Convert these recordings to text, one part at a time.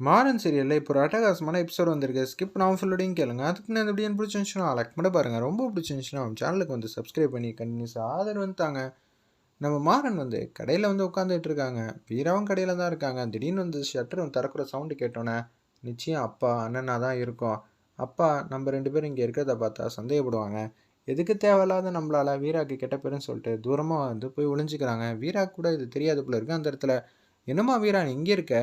மாறன் சீரியலில் இப்போ ஒரு அட்டகாசமான எபிசோட் வந்திருக்கு. ஸ்கிப் நான் ஃபுல்லோடையும் கேளுங்க. அதுக்கு நான் எப்படி பிடிச்சிருந்துச்சுன்னா லைக் மட்டும் பாருங்கள் ரொம்ப பிடிச்சிருந்துச்சுன்னா அவன் சேனலுக்கு வந்து சப்ஸ்கிரைப் பண்ணி கண்டினியூஸாக ஆதரவு வந்துட்டாங்க நம்ம மாறன் வந்து கடையில் வந்து உட்காந்துட்டு இருக்காங்க. வீராவும் கடையில் தான் இருக்காங்க. திடீர்னு வந்து ஷட்டர் திறக்கிற சவுண்டு கேட்டோன்னே நிச்சயம் அப்பா அண்ணனா தான் இருக்கும். அப்பா நம்ம ரெண்டு பேரும் இங்கே இருக்கிறத பார்த்தா சந்தேகப்படுவாங்க. எதுக்கு தேவையில்லாத நம்மளால் வீராக்கு கெட்ட பேருன்னு சொல்லிட்டு தூரமாக வந்து போய் ஒளிஞ்சிக்கிறாங்க. வீரா கூட இது தெரியாத போல இருக்குது அந்த இடத்துல. என்னம்மா வீரா இங்கே இருக்க?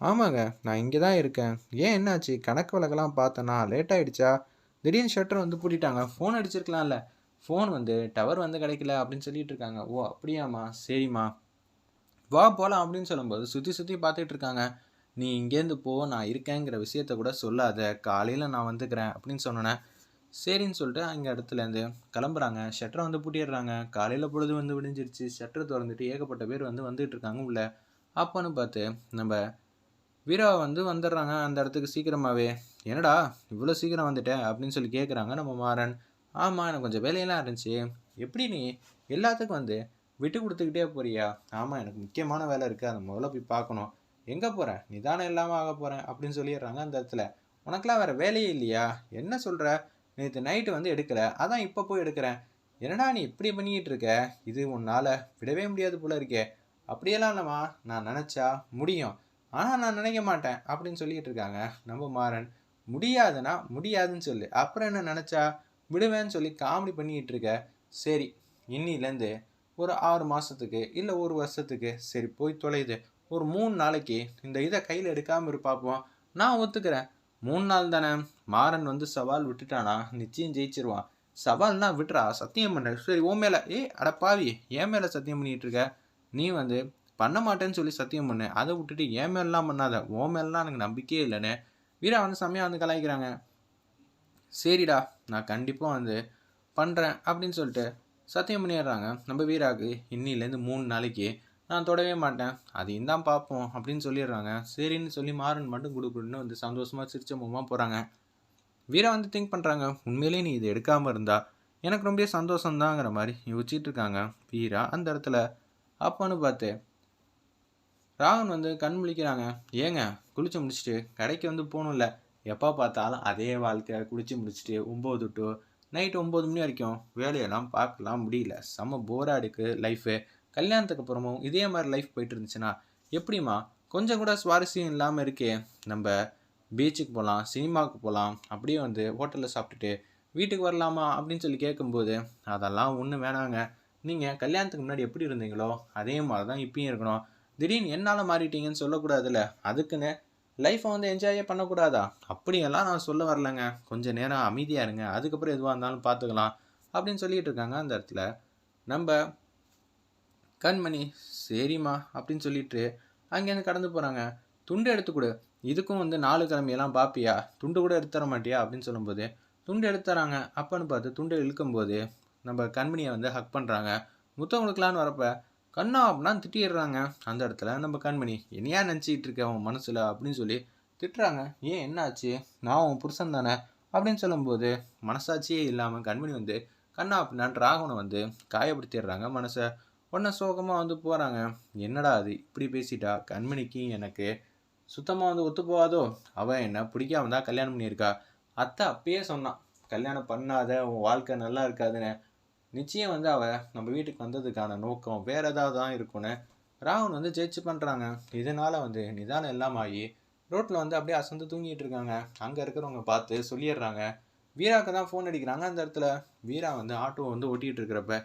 ஆமாங்க நான் இங்கே தான் இருக்கேன். ஏன் என்னாச்சு? கணக்கு வழக்கெல்லாம் பார்த்தேன்னா லேட் ஆகிடுச்சா திடீர்னு ஷட்டர் வந்து பூட்டிட்டாங்க. ஃபோன் அடிச்சிருக்கலாம்ல. ஃபோன் வந்து டவர் வந்து கிடைக்கல அப்படின்னு சொல்லிட்டு இருக்காங்க. ஓ அப்படியாம்மா. சரிம்மா. வா போகலாம் அப்படின்னு சொல்லும்போது சுற்றி சுற்றி பார்த்துட்டு இருக்காங்க. நீ இங்கேருந்து போ நான் இருக்கேங்கிற விஷயத்த கூட சொல்லாத. காலையில் நான் வந்துக்கிறேன் அப்படின்னு சொன்னோன்னே சரின்னு சொல்லிட்டு அங்கே இடத்துலேருந்து கிளம்புறாங்க. ஷட்டரை வந்து பூட்டிடுறாங்க. காலையில் பொழுது வந்து விடிஞ்சிருச்சு. ஷட்டர் திறந்துட்டு ஏகப்பட்ட பேர் வந்து வந்துட்டு இருக்காங்க உள்ள. அப்போன்னு பார்த்து நம்ம வீரா வந்து வந்துடுறாங்க அந்த இடத்துக்கு சீக்கிரமாகவே என்னடா இவ்வளோ சீக்கிரம் வந்துட்டேன் அப்படின்னு சொல்லி கேட்குறாங்க நம்ம மாறன். ஆமாம் எனக்கு கொஞ்சம் வேலையெல்லாம் இருந்துச்சு. எப்படி நீ எல்லாத்துக்கும் வந்து விட்டு கொடுத்துக்கிட்டே போறியா? ஆமாம் எனக்கு முக்கியமான வேலை இருக்குது அதை முதல்ல போய் பார்க்கணும். எங்கே போகிறேன் நிதானம் இல்லாமல் ஆக போகிறேன் அப்படின்னு சொல்லிடுறாங்க அந்த இடத்துல. உனக்கெலாம் வேறு வேலையே இல்லையா? என்ன சொல்கிற நேற்று நைட்டு வந்து எடுக்கல. அதான் இப்போ போய் எடுக்கிறேன். என்னடா நீ இப்படி பண்ணிக்கிட்டு இருக்க? இது உன்னால் விடவே முடியாது போல இருக்கே. அப்படியெல்லாம் இல்லைம்மா. நான் நினச்சா முடியும். ஆனால் நான் நினைக்க மாட்டேன் அப்படின்னு சொல்லிட்டு இருக்காங்க. நம்ம மாறன் முடியாதுன்னா முடியாதுன்னு சொல்லு. அப்புறம் என்ன நினச்சா? விடுவேன்னு சொல்லி காமெடி பண்ணிக்கிட்டு இருக்க. சரி இன்னிலேருந்து ஒரு ஆறு மாதத்துக்கு இல்லை ஒரு வருஷத்துக்கு சரி போய் தொலையுது. ஒரு மூணு நாளைக்கு இந்த இதை கையில் எடுக்காமல் இருப்பாப்போம் நான் ஒத்துக்கிறேன். மூணு நாள் தானே. மாறன் வந்து சவால் விட்டுட்டானா? நிச்சயம் ஜெயிச்சிருவான். சவால்னா விட்டுறா. சத்தியம் பண்ண. சரி ஓ மேலே. ஏ அட பாவி என் மேலே சத்தியம் பண்ணிகிட்டு இருக்க. நீ வந்து பண்ண மாட்டேன்னு சொல்லி சத்தியம் பண்ணு. அதை விட்டுட்டு ஏன் மேலாம் பண்ணாத. ஓ மேலாம் எனக்கு நம்பிக்கையே இல்லைன்னு வீரா வந்து செம்மையாக வந்து கலாய்க்கிறாங்க. சரிடா நான் கண்டிப்பாக வந்து பண்ணுறேன் அப்படின்னு சொல்லிட்டு சத்தியம் பண்ணிடுறாங்க. நம்ம வீராவுக்கு இன்னிலேருந்து மூணு நாளைக்கு நான் தொடவே மாட்டேன். அதையும் தான் பார்ப்போம் அப்படின்னு சொல்லிடுறாங்க. சரின்னு சொல்லி மாறன் மட்டும் கொடுக்குன்னு வந்து சந்தோஷமாக சிரிச்ச முகமாக போகிறாங்க வீரா வந்து திங்க் பண்ணுறாங்க உண்மையிலேயே நீ இது எடுக்காமல் இருந்தா எனக்கு ரொம்ப சந்தோஷம்தாங்கிற மாதிரி யோசிச்சுட்டு இருக்காங்க. வீரா அந்த இடத்துல அப்போன்னு பார்த்து ராகவன் வந்து கண் முழிக்கிறாங்க. ஏங்க குளிச்சு முடிச்சுட்டு கடைக்கு வந்து போகணும்ல? எப்போ பார்த்தாலும் அதே வாழ்க்கையை குளிச்சு முடிச்சுட்டு ஒம்பது டு நைட் ஒம்பது மணி வரைக்கும் வேலையெல்லாம் பார்க்கலாம் முடியல. செம்ம போராக இருக்குது லைஃபு கல்யாணத்துக்கு அப்புறமும் இதே மாதிரி லைஃப் போயிட்டு இருந்துச்சுன்னா எப்படிம்மா? கொஞ்சம் கூட சுவாரஸ்யம் இல்லாமல் இருக்கே. நம்ம பீச்சுக்கு போகலாம் சினிமாவுக்கு போகலாம் அப்படியே வந்து ஹோட்டலில் சாப்பிட்டுட்டு வீட்டுக்கு வரலாமா அப்படின்னு சொல்லி கேட்கும்போது அதெல்லாம் ஒன்றும் வேணாங்க. நீங்கள் கல்யாணத்துக்கு முன்னாடி எப்படி இருந்தீங்களோ அதே மாதிரி தான் இப்பயும் இருக்கணும். திடீர்னு என்னால் மாறிட்டீங்கன்னு சொல்லக்கூடாதுல்ல? அதுக்குன்னு லைஃப்பை வந்து என்ஜாயே பண்ணக்கூடாதா? அப்படியெல்லாம் நான் சொல்ல வரலங்க. கொஞ்சம் நேரம் அமைதியாக இருங்க. அதுக்கப்புறம் எதுவாக இருந்தாலும் பார்த்துக்கலாம் அப்படின்னு சொல்லிட்டு இருக்காங்க அந்த இடத்துல. நம்ம கண்மணி சரிம்மா அப்படின்னு சொல்லிட்டு அங்கேருந்து கடந்து போகிறாங்க துண்டு எடுத்து கொடு. இதுக்கும் வந்து நாலு கிழமையெல்லாம் பார்ப்பியா துண்டு கூட எடுத்து தர மாட்டியா? அப்படின்னு சொல்லும்போது துண்டு எடுத்து தராங்க. அப்பன்னு பார்த்து துண்டு இழுக்கும்போது நம்ம கண்மணியை வந்து ஹக் பண்ணுறாங்க முத்தம் கொடுக்கலான்னு கண்ணா அப்படின்னா திட்டிடுறாங்க. அந்த இடத்துல நம்ம கண்மணி என்னையா நினச்சிக்கிட்டு இருக்க? அவன் மனசில் அப்படின்னு சொல்லி திட்டுறாங்க. ஏன் என்னாச்சு? நான் உன் புருஷன் தானே? அப்படின்னு சொல்லும்போது மனசாட்சியே இல்லாமல் கண்மணி வந்து கண்ணா அப்படின்னா ராகவனை வந்து காயப்படுத்திடுறாங்க மனசை. உடனே சோகமாக வந்து போகிறாங்க என்னடா அது? இப்படி பேசிட்டா கண்மணிக்கு எனக்கு சுத்தமாக வந்து ஒத்து போகாதோ? அவன் என்ன பிடிக்காம தான் கல்யாணம் பண்ணியிருக்கா? அத்தை அப்பயே சொன்னான் கல்யாணம் பண்ணாத உன் வாழ்க்கை நல்லா இருக்காதுன்னு. நிச்சயம் வந்து அவள் நம்ம வீட்டுக்கு வந்ததுக்கான நோக்கம் வேறு ஏதாவது தான் இருக்கும்னு ராகுல் வந்து ஜெயிச்சு பண்ணுறாங்க இதனால் வந்து நிதானம் எல்லாம் ஆகி ரோட்டில் வந்து அப்படியே அசந்து தூங்கிட்டு இருக்காங்க. அங்கே இருக்கிறவங்க பார்த்து சொல்லிடுறாங்க. வீராவுக்கு தான் ஃபோன் அடிக்கிறாங்க அந்த இடத்துல. வீரா வந்து ஆட்டோ வந்து ஓட்டிகிட்டு இருக்கிறப்ப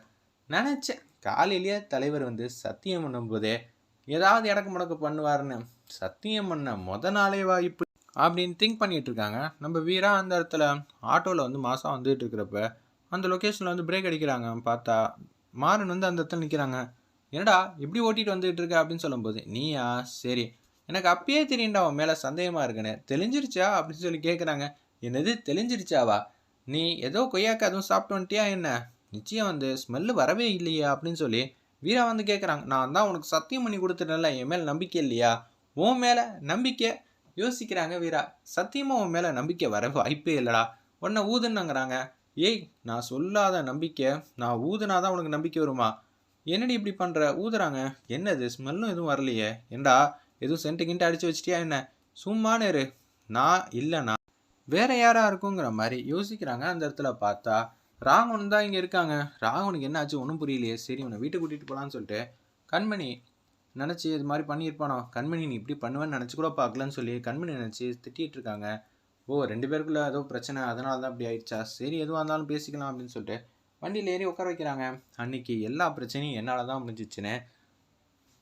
நினச்சேன். காலையிலேயே தலைவர் வந்து சத்தியம் பண்ணும்போதே ஏதாவது இடக்கு முடக்கு பண்ணுவாருன்னு. சத்தியம் பண்ண மொத நாளே வாய்ப்பு அப்படின்னு திங்க் பண்ணிகிட்டு இருக்காங்க. நம்ம வீரா அந்த இடத்துல ஆட்டோவில் வந்து மாதம் வந்துட்டு இருக்கிறப்ப அந்த லொக்கேஷனில் வந்து பிரேக் அடிக்கிறாங்க. பார்த்தா மாறன் வந்து அந்த இடத்துல நிற்கிறாங்க என்னடா இப்படி ஓட்டிகிட்டு வந்துகிட்ருக்க இருக்க அப்படின்னு சொல்லும்போது நீயா? சரி. எனக்கு அப்பயே தெரியும்டா அவன் மேலே சந்தேகமாக இருக்குன்னு. தெளிஞ்சிருச்சா? அப்படின்னு சொல்லி கேட்குறாங்க என்னது தெளிஞ்சிருச்சாவா? நீ ஏதோ கொய்யாக்கா அதுவும் சாப்பிட்டு வந்துட்டியா என்ன? நிச்சயம் வந்து ஸ்மெல்லு வரவே இல்லையா அப்படின்னு சொல்லி வீரா வந்து கேட்குறாங்க நான் தான் உனக்கு சத்தியம் பண்ணி கொடுத்துட்டேன்ல என் மேலே நம்பிக்கை இல்லையா? உன் மேலே நம்பிக்கை? யோசிக்கிறாங்க வீரா. சத்தியமாக உன் மேலே நம்பிக்கை வர வாய்ப்பே இல்லைடா. உன்னை ஊதுன்னாங்கிறாங்க. ஏய் நான் சொல்லாத நம்பிக்கை நான் ஊதுனா தான் உனக்கு நம்பிக்கை வருமா? என்னடி இப்படி பண்ணுற ஊதுறாங்க. என்னது ஸ்மெல்லும் எதுவும் வரலையே. ஏண்டா எதுவும் சென்ட்டு கிண்ட்டு அடித்து வச்சிட்டியா என்ன? சும்மானு இரு நான் இல்லைண்ணா வேற யாராக இருக்குங்கிற மாதிரி யோசிக்கிறாங்க. அந்த இடத்துல பார்த்தா ராகவன் தான் இங்கே இருக்காங்க. ராகவனுக்கு என்ன ஆச்சு ஒன்றும் புரியலையே. சரி உன்னை வீட்டுக்கு கூட்டிகிட்டு போகலான்னு சொல்லிட்டு கண்மணி நினச்சி இது மாதிரி பண்ணியிருப்பானோ? கண்மணி நீ இப்படி பண்ணுவேன்னு நினச்சி கூட பார்க்கலன்னு சொல்லி கண்மணி நினச்சி திட்டிகிட்டு இருக்காங்க. ஓ ரெண்டு பேருக்குள்ள ஏதோ பிரச்சனை அதனால தான் அப்படி ஆயிடுச்சா? சரி எதுவாக இருந்தாலும் பேசிக்கலாம் அப்படின்னு சொல்லிட்டு வண்டியில் ஏறி உட்கார வைக்கிறாங்க. அன்னைக்கு எல்லா பிரச்சனையும் என்னால் தான் முடிஞ்சிச்சுன்னு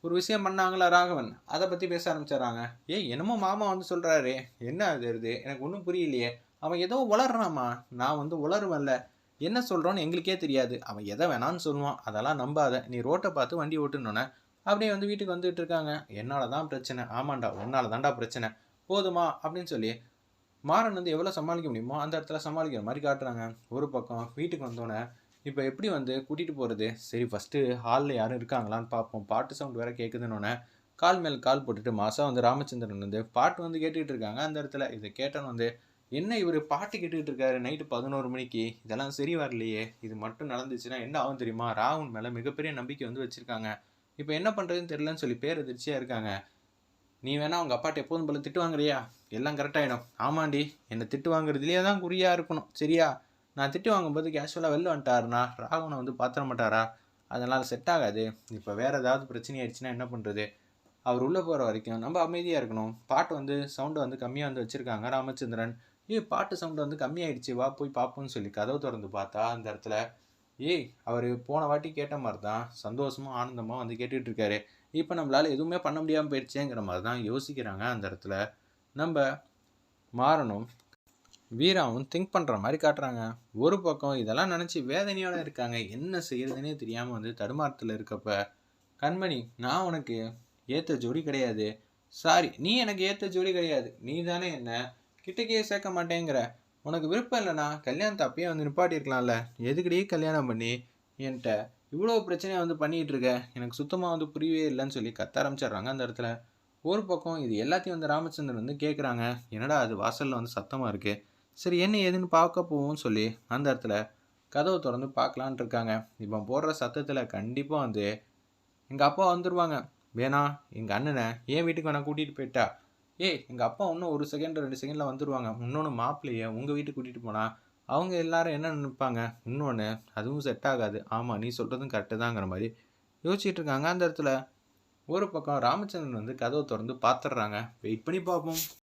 ஒரு விஷயம் பண்ணாங்களா ராகவன்? அதை பற்றி பேச ஆரம்பிச்சிடறாங்க. ஏய் என்னமோ மாமா வந்து சொல்கிறாரு என்ன அது எனக்கு ஒன்றும் புரியலையே. அவன் ஏதோ உளறாமா நான் வந்து உளருவல்ல என்ன சொல்கிறோன்னு எங்களுக்கே தெரியாது. அவன் எதை வேணான்னு சொல்லுவான். அதெல்லாம் நம்பாத. நீ ரோட்டை பார்த்து வண்டி ஓட்டுனோன்னே அப்படியே வந்து வீட்டுக்கு வந்துட்டு இருக்காங்க. என்னால் தான் பிரச்சனை. ஆமாண்டா உன்னால் தான்டா பிரச்சனை. போதுமா அப்படின்னு சொல்லி மாறன் வந்து எவ்வளோ சமாளிக்க முடியுமோ அந்த இடத்துல சமாளிக்கிற மாதிரி காட்டுறாங்க. ஒரு பக்கம் வீட்டுக்கு வந்தோடனே இப்போ எப்படி வந்து கூட்டிகிட்டு போகிறது சரி ஃபஸ்ட்டு ஹாலில் யாரும் இருக்காங்களான்னு பார்ப்போம். பாட்டு சவுண்ட் வேறு கேட்குதுன்னொன்னே கால் மேல் கால் போட்டுட்டு மாதம் வந்து ராமச்சந்திரன் வந்து பாட்டு வந்து கேட்டுக்கிட்டு இருக்காங்க அந்த இடத்துல. இதை கேட்டோன்னு வந்து என்ன இவர் பாட்டு கேட்டுக்கிட்டு இருக்காரு நைட்டு பதினோரு மணிக்கு? இதெல்லாம் சரி வரலையே. இது மட்டும் நடந்துச்சுன்னா என்ன ஆகும் தெரியுமா? ராகுன் மேலே மிகப்பெரிய நம்பிக்கை வந்து வச்சுருக்காங்க. இப்போ என்ன பண்ணுறதுன்னு தெரியலன்னு சொல்லி பேர் எதிர்ச்சியாக இருக்காங்க. நீ வேணா அவங்க அப்பாட்ட எப்போதும் போல திட்டு வாங்குறியா? எல்லாம் கரெக்டாகிடும் ஆமாண்டி என்னை திட்டு வாங்குறதுலேயே தான் குறியாக இருக்கணும். சரியா? நான் திட்டு வாங்கும்போது கேஷுவலாக வெளில வந்துட்டாருனா ராகவனை வந்து பாத்திர மாட்டாரா? அதனால் செட் ஆகாது. இப்போ வேறு ஏதாவது பிரச்சனை ஆயிடுச்சுன்னா என்ன பண்ணுறது அவர் உள்ளே போகிற வரைக்கும் நம்ம அமைதியாக இருக்கணும். பாட்டு வந்து சவுண்டை வந்து கம்மியாக வந்து வச்சுருக்காங்க ராமச்சந்திரன். ஏய் பாட்டு சவுண்டு வந்து கம்மியாயிடுச்சு. வா போய் பார்ப்போம்னு சொல்லி கதவு திறந்து பார்த்தா அந்த இடத்துல ஏய் அவர் போன வாட்டி கேட்ட மாதிரி தான் சந்தோஷமாக ஆனந்தமாக வந்து கேட்டுட்டு இருக்காரு. இப்போ நம்மளால் எதுவுமே பண்ண முடியாமல் போயிடுச்சேங்கிற மாதிரி தான் யோசிக்கிறாங்க அந்த இடத்துல. நம்ம மாறணும். வீராவும் திங்க் பண்ணுற மாதிரி காட்டுறாங்க. ஒரு பக்கம் இதெல்லாம் நினச்சி வேதனையோடு இருக்காங்க. என்ன செய்யறதுனே தெரியாமல் வந்து தடுமாறத்தில் இருக்கப்ப கண்மணி நான் உனக்கு ஏற்ற ஜோடி கிடையாது. சாரி நீ எனக்கு ஏற்ற ஜோடி கிடையாது. நீ தானே என்ன? கிட்டக்கே சேர்க்க மாட்டேங்கிற. உனக்கு விருப்பம் இல்லைனா கல்யாணத்தை அப்பயே வந்து நிப்பாட்டியிருக்கலாம்ல. எதுக்கடியே கல்யாணம் பண்ணி? என்கிட்ட இவ்வளோ பிரச்சனையை வந்து பண்ணிகிட்டு இருக்க எனக்கு சுத்தமாக வந்து புரியவே இல்லைன்னு சொல்லி கத்த ஆரம்பிச்சிடுறாங்க அந்த இடத்துல. ஒரு பக்கம் இது எல்லாத்தையும் வந்து ராமச்சந்திரன் வந்து கேட்குறாங்க என்னடா அது வாசலில் வந்து சத்தமாக இருக்குது சரி என்ன ஏதுன்னு பார்க்க போவோம்னு சொல்லி அந்த இடத்துல கதவை திறந்து பார்க்கலான் இருக்காங்க. இப்போ போடுற சத்தத்தில் கண்டிப்பாக வந்து எங்கள் அப்பா வந்துடுவாங்க வேணா எங்கள் அண்ணனை ஏன் வீட்டுக்கு வேணா கூட்டிகிட்டு போயிட்டா? ஏய் எங்கள் அப்பா இன்னும் ஒரு செகண்ட் ரெண்டு செகண்டில் வந்துடுவாங்க இன்னொன்று மாப்பிள்ளைய உங்கள் வீட்டுக்கு கூட்டிகிட்டு போனால் அவங்க எல்லாரும் என்ன நினைப்பாங்க? இன்னொன்று அதுவும் செட் ஆகாது. ஆமாம் நீ சொல்கிறதும் கரெக்டு தாங்கிற மாதிரி யோசிச்சுட்டு இருக்காங்க. அந்த இடத்துல ஒரு பக்கம் ராமச்சந்திரன் வந்து கதவை திறந்து பார்த்துட்றாங்க. வெயிட் பண்ணி பார்ப்போம்.